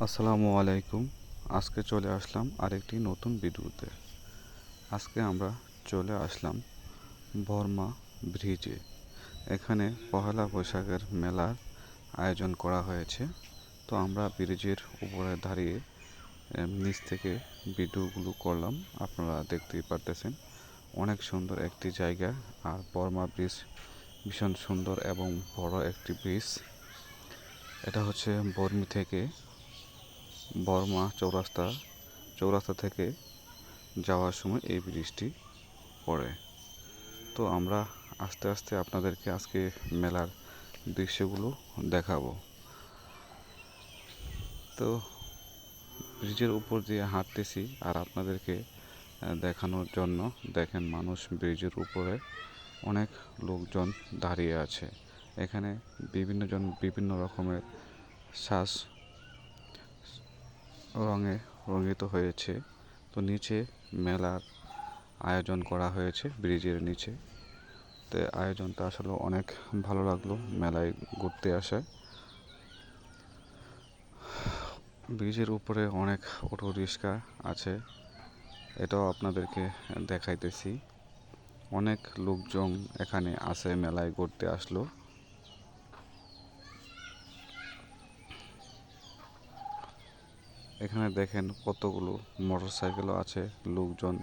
আসসালামু আলাইকুম। আজকে চলে আসলাম আরেকটি নতুন ভিডিওতে আজকে আমরা চলে আসলাম বর্মা ব্রিজে। এখানে পহেলা বৈশাখের মেলার আয়োজন করা হয়েছে। তো আমরা ব্রিজের উপরে দাঁড়িয়ে নিচ থেকে ভিডিওগুলো করলাম। আপনারা দেখতেই পারতেছেন, অনেক সুন্দর একটি জায়গা। আর বর্মা ব্রিজ ভীষণ সুন্দর এবং বড় একটি ব্রিজ। এটা হচ্ছে বর্মি থেকে বর্মা চৌরাস্তা চৌরাস্তা থেকে যাওয়ার সময় এই ব্রিজটি পড়ে। তো আমরা আস্তে আস্তে আপনাদেরকে আজকে মেলার দৃশ্যগুলো দেখাবো। তো ব্রিজের উপর দিয়ে হাঁটতেছি আর আপনাদেরকে দেখানোর জন্য দেখেন মানুষ ব্রিজের উপরে অনেক লোকজন দাঁড়িয়ে আছে। এখানে বিভিন্ন জন বিভিন্ন রকমের শ্বাস রঙে রঙিত হয়েছে। তো নিচে মেলার আয়োজন করা হয়েছে, ব্রিজের নিচে। তো আয়োজনটা আসলে অনেক ভালো লাগল, মেলায় ঘুরতে আসায় ব্রিজের উপরে অনেক অটো রিক্সা আছে, এটাও আপনাদেরকে দেখাইতেছি। অনেক লোকজন এখানে আসে, মেলায় ঘুরতে আসলো। এখানে দেখেন কতগুলো মোটরসাইকেলও আছে, লোকজন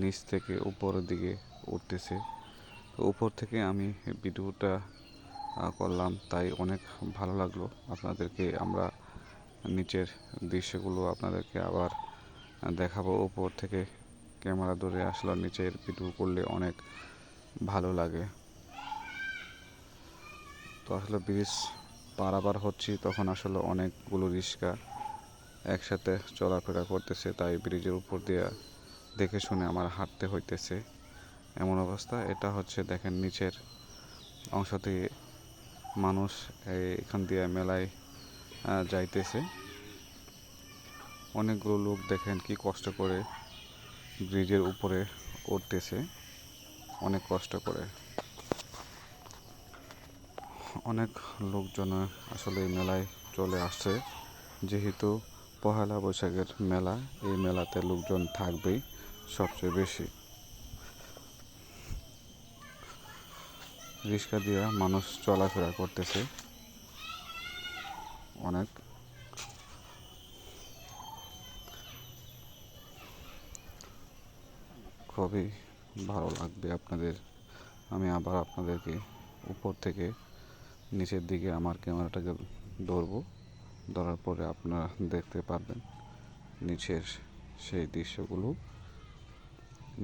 নিচ থেকে উপরের দিকে উঠতেছে। তো উপর থেকে আমি ভিডিওটা করলাম, তাই অনেক ভালো লাগল আপনাদেরকে। আমরা নিচের দৃশ্যগুলো আপনাদেরকে আবার দেখাবো। উপর থেকে ক্যামেরা ধরে আসলে, নিচের ভিডিও করলে অনেক ভালো লাগে। তো আসলে ব্রিজ পারাবার হচ্ছি, তখন আসলে অনেকগুলো রিক্সা একসাথে চলাফেরা করতেছে, তাই ব্রিজের উপর দিয়ে দেখে শুনে আমার হাঁটতে হইতেছে। এমন অবস্থা, এটা হচ্ছে দেখেন নিচের অংশ থেকে মানুষ এখান দিয়ে মেলায় যাইতেছে। অনেকগুলো লোক দেখেন কি কষ্ট করে ব্রিজের উপরে উঠতেছে, অনেক কষ্ট করে। অনেক লোকজন আসলে মেলায় চলে আসছে, যেহেতু পহেলা বৈশাখের মেলা, এই মেলাতে লোকজন থাকবেই সবচেয়ে বেশি। রিক্সা দিয়ে মানুষ চলাফেরা করতেছে। অনেক। খুবই ভালো লাগবে আপনাদের। আমি আবার আপনাদেরকে উপর থেকে নিচের দিকে আমার ক্যামেরাটাকে ধরবো। ধরার পরে আপনারা দেখতে পারবেন নিচের সেই দৃশ্যগুলো।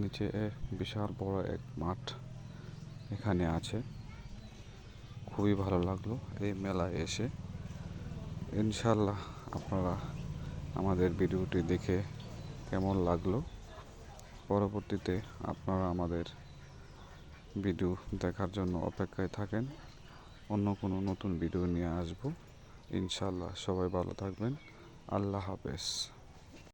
নিচে বিশাল বড় এক মাঠ এখানে আছে। খুবই ভালো লাগল এই মেলায় এসে। ইনশাল্লাহ আপনারা আমাদের ভিডিওটি দেখে কেমন লাগল। পরবর্তীতে আপনারা আমাদের ভিডিও দেখার জন্য অপেক্ষায় থাকেন। অন্য কোনো নতুন ভিডিও নিয়ে আসব। ইনশাল্লাহ সবাই ভালো থাকবেন। আল্লাহ হাফেজ।